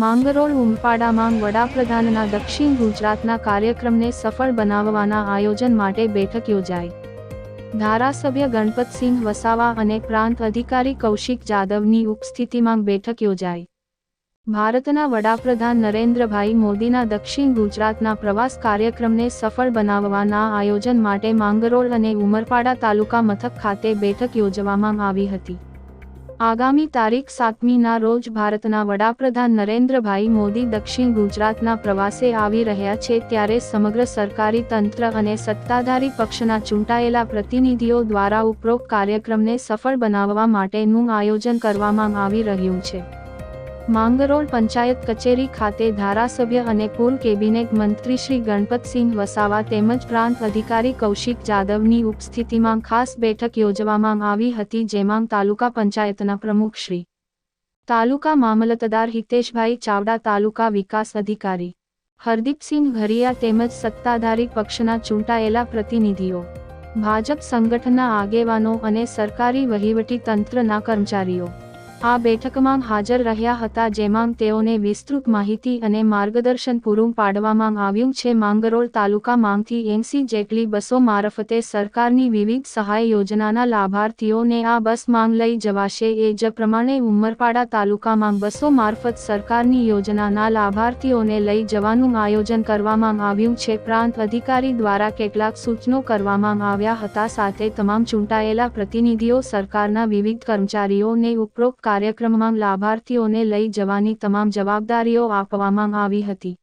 માંગરોળ ઉમપાડામાં વડાપ્રધાનના દક્ષિણ ગુજરાતના કાર્યક્રમને સફળ બનાવવાના આયોજન માટે બેઠક યોજાઈ. ધારાસભ્ય ગણપતસિંહ વસાવા અને પ્રાંત અધિકારી કૌશિક જાદવની ઉપસ્થિતિમાં બેઠક યોજાઈ. ભારતના વડાપ્રધાન નરેન્દ્રભાઈ મોદીના દક્ષિણ ગુજરાતના પ્રવાસ કાર્યક્રમને સફળ બનાવવાના આયોજન માટે માંગરોળ અને ઉમરપાડા તાલુકા મથક ખાતે બેઠક યોજવામાં આવી હતી. આગામી તારીખ સાતમીના રોજ ભારતના વડાપ્રધાન નરેન્દ્રભાઈ મોદી દક્ષિણ ગુજરાતના પ્રવાસે આવી રહ્યા છે ત્યારે સમગ્ર સરકારી તંત્ર અને સત્તાધારી પક્ષના ચૂંટાયેલા પ્રતિનિધિઓ દ્વારા ઉપરોક્ત કાર્યક્રમને સફળ બનાવવા માટેનું આયોજન કરવામાં આવી રહ્યું છે. માંગરોળ પંચાયત કચેરી ખાતે ધારાસભ્ય અને પૂર્વ કેબિનેટ મંત્રી શ્રી ગણપતસિંહ વસાવા તેમજ પ્રાંત અધિકારી કૌશિક જાદવની ઉપસ્થિતિમાં ખાસ બેઠક યોજવામાં આવી હતી જેમાં તાલુકા પંચાયતના પ્રમુખ શ્રી તાલુકા મામલતદાર હિતેશભાઈ ચાવડા, તાલુકા વિકાસ અધિકારી હરદીપસિંહ ઘરિયા તેમજ સત્તાધારી પક્ષના ચૂંટાયેલા પ્રતિનિધિઓ, ભાજપ સંગઠનના આગેવાનો અને સરકારી વહીવટી તંત્રના કર્મચારીઓ આ બેઠકમાં હાજર રહ્યા હતા જેમાં તેઓને વિસ્તૃત માહિતી અને માર્ગદર્શન પૂરું પાડવામાં આવ્યું છે. માંગરોળ તાલુકા માંગથી એમસી જેટલી બસો મારફતે સરકારની વિવિધ સહાય યોજનાના લાભાર્થીઓને આ બસ માંગ લઈ જવાશે. એ જ પ્રમાણે ઉમરપાડા તાલુકામાં બસો મારફત સરકારની યોજનાના લાભાર્થીઓને લઈ જવાનું આયોજન કરવામાં આવ્યું છે. પ્રાંત અધિકારી દ્વારા કેટલાક સૂચનો કરવામાં આવ્યા હતા. સાથે તમામ ચૂંટાયેલા પ્રતિનિધિઓ, સરકારના વિવિધ કર્મચારીઓને ઉપરોક્ત કાર્યક્રમમાં લાભાર્થીઓને લઈ જવાની તમામ જવાબદારીઓ આપવામાં આવી હતી.